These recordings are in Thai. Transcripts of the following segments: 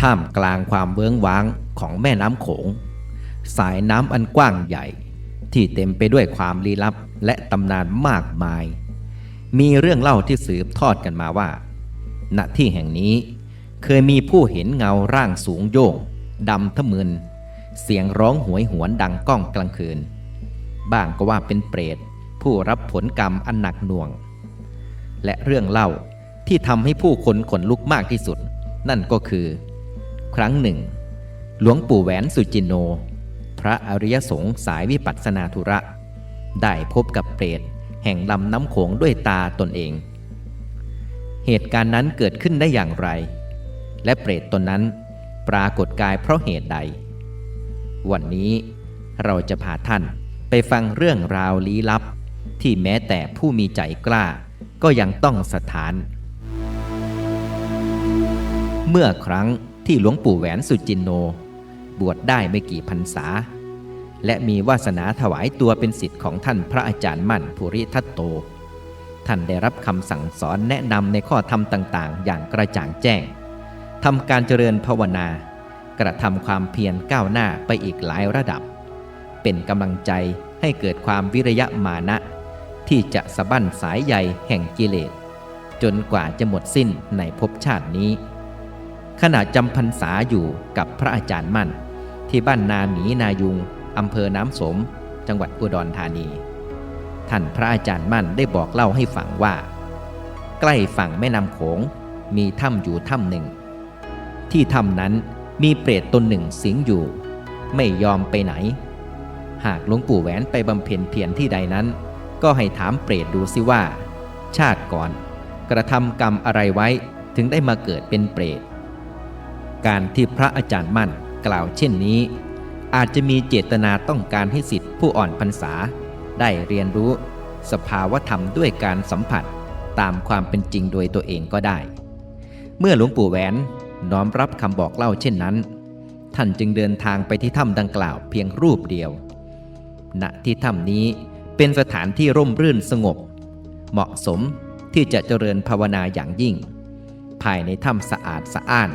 ท่ามกลางความเวิ้งว้างของแม่น้ำโขง สายน้ำอันกว้างใหญ่ ที่เต็มไปด้วยความลี้ลับและตำนานมากมาย มีเรื่องเล่าที่สืบทอดกันมาว่า ณที่แห่งนี้เคยมีผู้เห็นเงาร่างสูงโยงดำทะมึน เสียงร้องหวยหวนดังก้องกลางคืน บ้างก็ว่าเป็นเปรต ผู้รับผลกรรมอันหนักหน่วง และเรื่องเล่าที่ทำให้ผู้คนขนลุกมากที่สุด นั่นก็คือ ครั้งหนึ่ง หลวงปู่แหวนสุจินโน พระอริยสงฆ์สายวิปัสสนาธุระ ได้พบกับเปรตแห่งลำน้ำโขงด้วยตาตนเอง เหตุการณ์นั้นเกิดขึ้นได้อย่างไร และเปรตตนนั้นปรากฏกายเพราะเหตุใด วันนี้เราจะพาท่านไปฟังเรื่องราวลี้ลับ ที่แม้แต่ผู้มีใจกล้าก็ยังต้องสถาน เมื่อครั้ง ที่หลวงปู่แหวนสุจินโน บวชได้ไม่กี่พรรษา และมีวาสนาถวายตัวเป็นสิทธิ์ของท่านพระอาจารย์มั่นภูริทัตโต ท่านได้รับคำสั่งสอนแนะนำในข้อธรรมต่างๆ อย่างกระจ่างแจ้งทำการเจริญภาวนากระทำความเพียรก้าวหน้าไปอีกหลายระดับ เป็นกำลังใจให้เกิดความวิริยะมานะ ที่จะสะบั้นสายใยแห่งกิเลส จนกว่าจะหมดสิ้นในภพชาตินี้ ขณะจำพรรษาอยู่กับพระอาจารย์มั่น ที่บ้านนาหมีนายุงอำเภอน้ำสม จังหวัดอุดรธานี ท่านพระอาจารย์มั่นได้บอกเล่าให้ฟังว่า ใกล้ฝั่งแม่น้ำโขงมีถ้ำอยู่ถ้ำหนึ่ง ที่ถ้ำนั้นมีเปรตตนหนึ่งสิงอยู่ ไม่ยอมไปไหน หากหลวงปู่แหวนไปบำเพ็ญเพียรที่ใดนั้น ก็ให้ถามเปรตดูสิว่า ชาติก่อน กระทำกรรมอะไรไว้ถึงได้มาเกิดเป็นเปรต การที่พระอาจารย์มั่นกล่าวเช่นนี้ อาจจะมีเจตนาต้องการให้สิทธิผู้อ่อนพรรษา ได้เรียนรู้สภาวธรรมด้วยการสัมผัสตามความเป็นจริงโดยตัวเองก็ได้ เมื่อหลวงปู่แหวนน้อมรับคำบอกเล่าเช่นนั้น ท่านจึงเดินทางไปที่ถ้ำดังกล่าวเพียงรูปเดียว ณ ที่ถ้ำนี้เป็นสถานที่ร่มรื่นสงบ เหมาะสมที่จะเจริญภาวนาอย่างยิ่ง ภายในถ้ำสะอาดสะอ้าน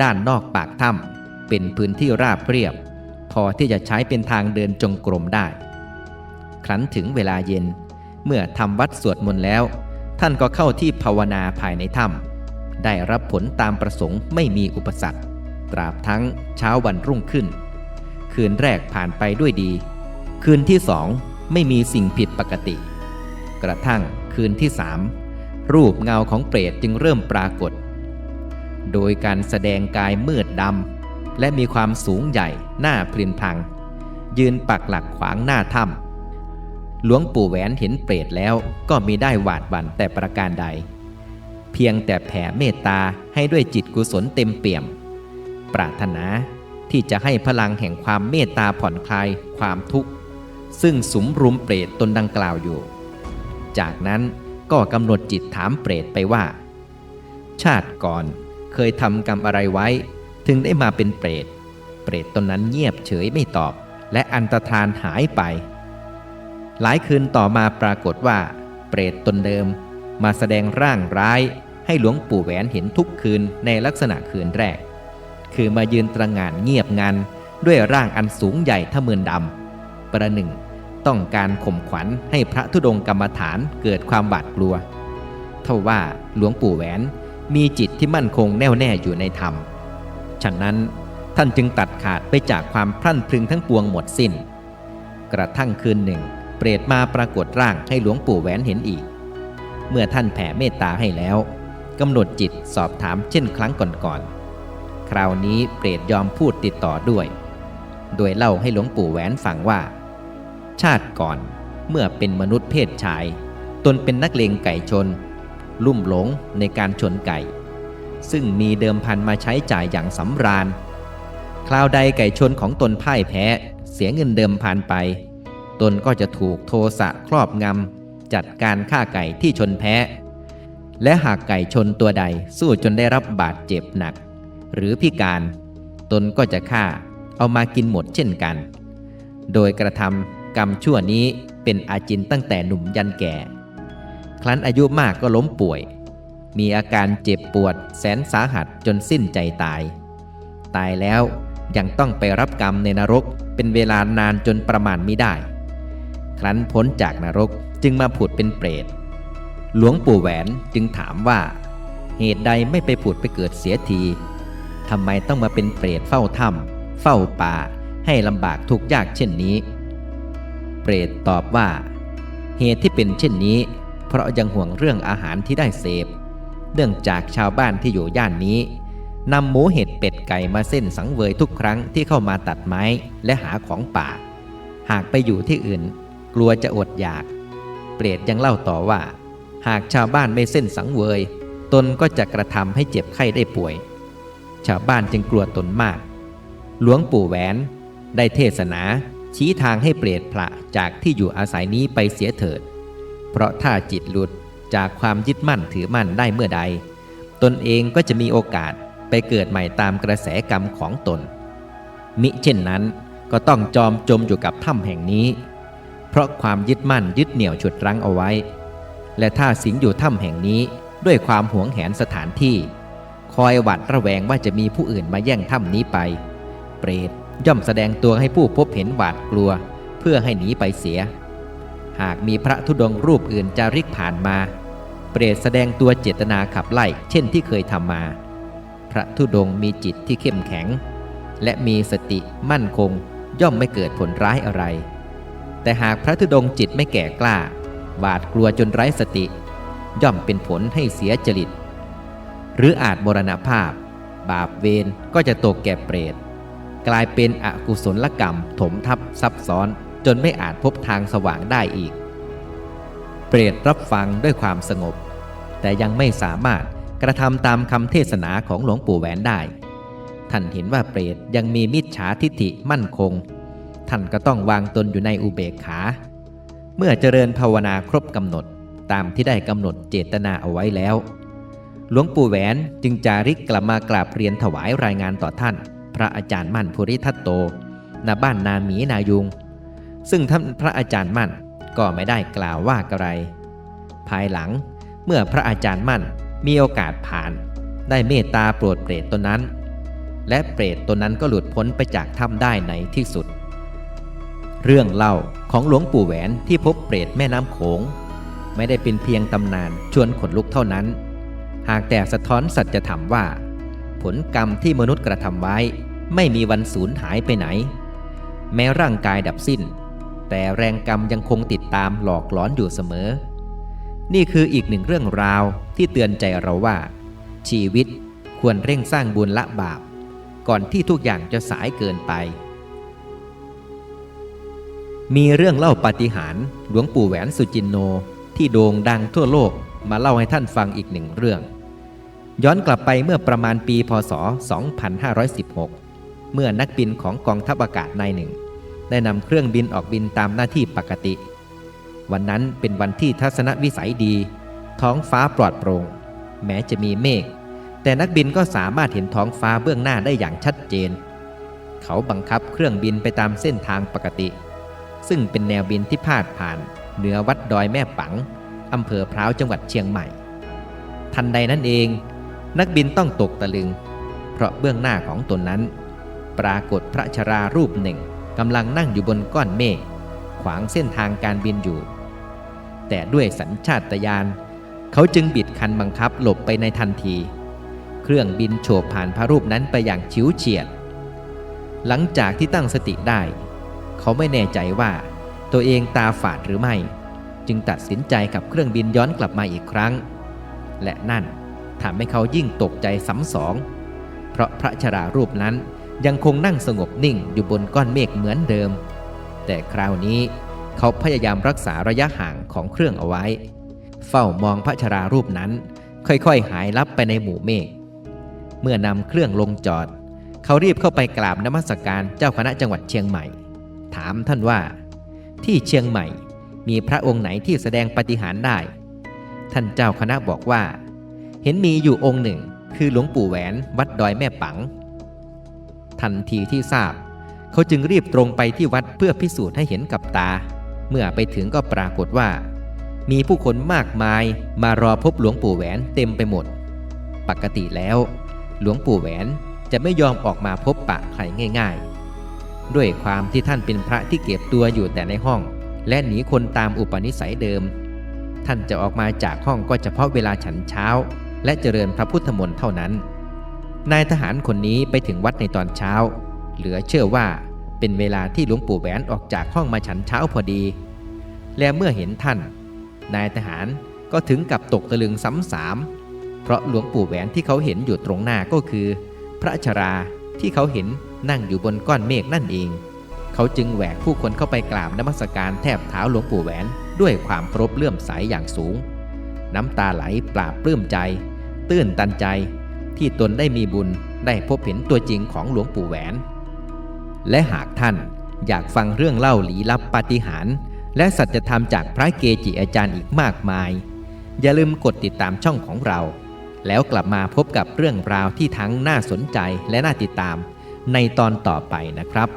ด้านนอกปากถ้ำเป็นพื้นที่ราบเรียบ พอที่จะใช้เป็นทางเดินจงกรมได้ ครั้นถึงเวลาเย็น เมื่อทำวัดสวดมนต์แล้ว ท่านก็เข้าที่ภาวนาภายในถ้ำได้รับผลตามประสงค์ไม่มีอุปสรรค ตราบทั้งเช้าวันรุ่งขึ้น คืนแรกผ่านไปด้วยดี คืนที่สองไม่มีสิ่งผิดปกติ กระทั่งคืนที่สามรูปเงาของเปรตจึงเริ่มปรากฏ โดยการแสดงกายมืดดำและมีความสูงใหญ่หน้าพรินพัง ยืนปักหลักขวางหน้าถ้ำหลวงปู่แหวนเห็นเปรตแล้วก็มีได้หวาดหวั่นแต่ประการใด เพียงแต่แผ่เมตตาให้ด้วยจิตกุศลเต็มเปี่ยม ปรารถนาที่จะให้พลังแห่งความเมตตาผ่อนคลายความทุกข์ ซึ่งสุมรุมเปรตตนดังกล่าวอยู่ จากนั้นก็กำหนดจิตถามเปรตไปว่า ชาติก่อน เคยทำกรรมอะไรไว้ ถึงได้มาเป็นเปรต เปรตตนนั้นเงียบเฉยไม่ตอบ และอันตรธานหายไป หลายคืนต่อมาปรากฏว่า เปรตตนเดิม มาแสดงร่างร้าย ให้หลวงปู่แหวนเห็นทุกคืนในลักษณะคืนแรก คือมายืนตระงานเงียบงันด้วยร่างอันสูงใหญ่ทะเมินดำประหนึ่งต้องการข่มขวัญให้พระธุดงค์กรรมฐานเกิดความบาดกลัว เท่าว่าหลวงปู่แหวน มีจิตที่มั่นคงแน่วแน่อยู่ในธรรม ฉะนั้นท่านจึงตัดขาดไปจากความพรั่นพรึงทั้งปวงหมดสิน้น กระทั่งคืนหนึ่ง เปรตมาปรากฏร่างให้หลวงปู่แหวนเห็นอีก เมื่อท่านแผ่เมตตาให้แล้วกำหนดจิตสอบถามเช่นครั้งก่อนๆ คราวนี้เปรตยอมพูดติดต่อด้วย โดยเล่าให้หลวงปู่แหวนฟังว่า ชาติก่อนเมื่อเป็นมนุษย์เพศชาย ตนเป็นนักเลงไก่ชน ลุ่มหลงในการชนไก่ ซึ่งมีเดิมพันมาใช้จ่ายอย่างสำราญ คราวใดไก่ชนของตนพ่ายแพ้ เสียเงินเดิมพันไป ตนก็จะถูกโทสะครอบงำจัดการฆ่าไก่ที่ชนแพ้ และหากไก่ชนตัวใดสู้จนได้รับบาดเจ็บหนัก หรือพิการ ตนก็จะฆ่าเอามากินหมดเช่นกัน โดยกระทำกรรมชั่วนี้เป็นอาจินตั้งแต่หนุ่มยันแก่ ครั้นอายุมากก็ล้มป่วย มีอาการเจ็บปวดแสนสาหัสจนสิ้นใจตาย ตายแล้วยังต้องไปรับกรรมในนรกเป็นเวลานานจนประมาณไม่ได้ ครั้นพ้นจากนรกจึงมาผุดเป็นเปรต หลวงปู่แหวนจึงถามว่า เหตุใดไม่ไปผุดไปเกิดเสียทีทำไมต้องมาเป็นเปรตเฝ้าถ้ำเฝ้าป่า ให้ลำบากทุกข์ยากเช่นนี้ เปรตตอบว่า เหตุที่เป็นเช่นนี้ ราะยังห่วงเรื่องอาหารที่ได้เสพ เนื่องจากชาวบ้านที่อยู่ย่านนี้นำหมูเห็ดเป็ดไก่มาเส้นสังเวยทุกครั้งที่เข้ามาตัดไม้และหาของป่า หากไปอยู่ที่อื่น กลัวจะอดอยาก เปรตยังเล่าต่อว่า หากชาวบ้านไม่เส้นสังเวย ตนก็จะกระทำให้เจ็บไข้ได้ป่วย ชาวบ้านจึงกลัวตนมาก หลวงปู่แหวน ได้เทศนาชี้ทางให้เปรตพระจากที่อยู่อาศัยนี้ไปเสียเถิด เพราะถ้าจิตหลุดจากความยึดมั่นถือมั่นได้เมื่อใด ตนเองก็จะมีโอกาสไปเกิดใหม่ตามกระแสกรรมของตน มิเช่นนั้นก็ต้องจอมจมอยู่กับถ้ำแห่งนี้ เพราะความยึดมั่นยึดเหนี่ยวฉุดรั้งเอาไว้ และถ้าสิงอยู่ถ้ำแห่งนี้ด้วยความหวงแหนสถานที่ คอยหวัดระแวงว่าจะมีผู้อื่นมาแย่งถ้ำนี้ไป เปรตย่อมแสดงตัวให้ผู้พบเห็นหวาดกลัว เพื่อให้หนีไปเสีย หากมีพระธุดงค์รูปอื่นจาริกผ่านมา เปรตแสดงตัวเจตนาขับไล่ เช่นที่เคยทำมา พระธุดงค์มีจิตที่เข้มแข็ง และมีสติมั่นคงย่อมไม่เกิดผลร้ายอะไร แต่หากพระธุดงค์จิตไม่แก่กล้าหวาดกลัวจนไร้สติ ย่อมเป็นผลให้เสียจริต หรืออาจมรณภาพ บาปเวรก็จะตกแก่เปรต กลายเป็นอกุศลกรรมถมทับซับซ้อน จนไม่อาจพบทางสว่างได้อีก เปรตรับฟังด้วยความสงบ แต่ยังไม่สามารถกระทำตามคำเทศนาของหลวงปู่แหวนได้ ท่านเห็นว่าเปรตยังมีมิจฉาทิฐิมั่นคง ท่านก็ต้องวางตนอยู่ในอุเบกขา เมื่อเจริญภาวนาครบกำหนดตามที่ได้กำหนดเจตนาเอาไว้แล้ว หลวงปู่แหวนจึงจาริกกลับมากราบเรียนถวายรายงานต่อท่าน พระอาจารย์มั่นภูริทัตโตณบ้านนาหมีนายุง ซึ่งท่านพระอาจารย์มั่นก็ไม่ได้กล่าวว่าอะไร ภายหลังเมื่อพระอาจารย์มั่นมีโอกาสผ่าน ได้เมตตาโปรดเปรตตนนั้น และเปรตตนนั้นก็หลุดพ้นไปจากถ้ำได้ในที่สุด เรื่องเล่าของหลวงปู่แหวนที่พบเปรตแม่น้ำโขง ไม่ได้เป็นเพียงตำนานชวนขนลุกเท่านั้น หากแต่สะท้อนสัจธรรมว่า ผลกรรมที่มนุษย์กระทำไว้ ไม่มีวันสูญหายไปไหน แม้ร่างกายดับสิ้น แต่แรงกรรมยังคงติดตามหลอกหลอนอยู่เสมอ นี่คืออีกหนึ่งเรื่องราวที่เตือนใจเราว่า ชีวิตควรเร่งสร้างบุญละบาป ก่อนที่ทุกอย่างจะสายเกินไป มีเรื่องเล่าปาฏิหาริย์หลวงปู่แหวนสุจินโนที่โด่งดังทั่วโลกมาเล่าให้ท่านฟังอีกหนึ่งเรื่อง ย้อนกลับไปเมื่อประมาณปีพศ 2516 เมื่อนักบินของกองทัพอากาศนายหนึ่ง ได้นำเครื่องบินออกบินตามหน้าที่ปกติ วันนั้นเป็นวันที่ทัศนวิสัยดี ท้องฟ้าปลอดโปร่ง แม้จะมีเมฆ แต่นักบินก็สามารถเห็นท้องฟ้าเบื้องหน้าได้อย่างชัดเจน เขาบังคับเครื่องบินไปตามเส้นทางปกติ ซึ่งเป็นแนวบินที่พาดผ่าน เหนือวัดดอยแม่ปังอำเภอพร้าวจังหวัดเชียงใหม่ ทันใดนั้นเอง นักบินต้องตกตะลึง เพราะเบื้องหน้าของตนนั้น ปรากฏพระชรารูปหนึ่ง กำลังนั่งอยู่บนก้อนเมฆขวางเส้นทางการบินอยู่ แต่ด้วยสัญชาตญาณเขาจึงบิดคันบังคับหลบไปในทันที เครื่องบินโฉบผ่านพระรูปนั้นไปอย่างชิวเฉียด หลังจากที่ตั้งสติได้ เขาไม่แน่ใจว่าตัวเองตาฝาดหรือไม่ จึงตัดสินใจขับเครื่องบินย้อนกลับมาอีกครั้ง และนั่นทำให้เขายิ่งตกใจซ้ำสอง เพราะพระชรารูปนั้น ยังคงนั่งสงบนิ่งอยู่บนก้อนเมฆเหมือนเดิม แต่คราวนี้เขาพยายามรักษาระยะห่างของเครื่องเอาไว้ เฝ้ามองพระชรารูปนั้น ค่อยๆ หายลับไปในหมู่เมฆเมื่อนำเครื่องลงจอด เขารีบเข้าไปกราบนมัสการเจ้าคณะจังหวัดเชียงใหม่ ถามท่านว่า ที่เชียงใหม่มีพระองค์ไหนที่แสดงปฏิหารได้ ท่านเจ้าคณะบอกว่า เห็นมีอยู่องค์หนึ่ง คือหลวงปู่แหวนวัดดอยแม่ปัง ทันทีที่ทราบ เขาจึงรีบตรงไปที่วัดเพื่อพิสูจน์ให้เห็นกับตา เมื่อไปถึงก็ปรากฏว่า มีผู้คนมากมายมารอพบหลวงปู่แหวนเต็มไปหมด ปกติแล้ว หลวงปู่แหวนจะไม่ยอมออกมาพบปะใครง่าย ๆ ด้วยความที่ท่านเป็นพระที่เก็บตัวอยู่แต่ในห้อง และหนีคนตามอุปนิสัยเดิม ท่านจะออกมาจากห้องก็เฉพาะเวลาฉันเช้า และเจริญพระพุทธมนต์เท่านั้น นายทหารคนนี้ไปถึงวัดในตอนเช้า เหลือเชื่อว่าเป็นเวลาที่หลวงปู่แหวนออกจากห้องมาฉันเช้าพอดี และเมื่อเห็นท่าน นายทหารก็ถึงกับตกตะลึงซ้ำสามเพราะหลวงปู่แหวนที่เขาเห็นอยู่ตรงหน้าก็คือ พระชราที่เขาเห็นนั่งอยู่บนก้อนเมฆนั่นเอง เขาจึงแหวกผู้คนเข้าไปกราบนมัสการแทบเท้าหลวงปู่แหวนด้วยความเคารพเลื่อมใสอย่างสูง น้ำตาไหลปราบปลื้มใจ ตื้นตันใจ ที่ตนได้มีบุญได้พบเห็นตัวจริงของหลวงปู่แหวน และหากท่านอยากฟังเรื่องเล่าลี้ลับปาฏิหาริย์และสัจธรรมจากพระเกจิอาจารย์อีกมากมาย อย่าลืมกดติดตามช่องของเรา แล้วกลับมาพบกับเรื่องราวที่ทั้งน่าสนใจและน่าติดตามในตอนต่อไปนะครับ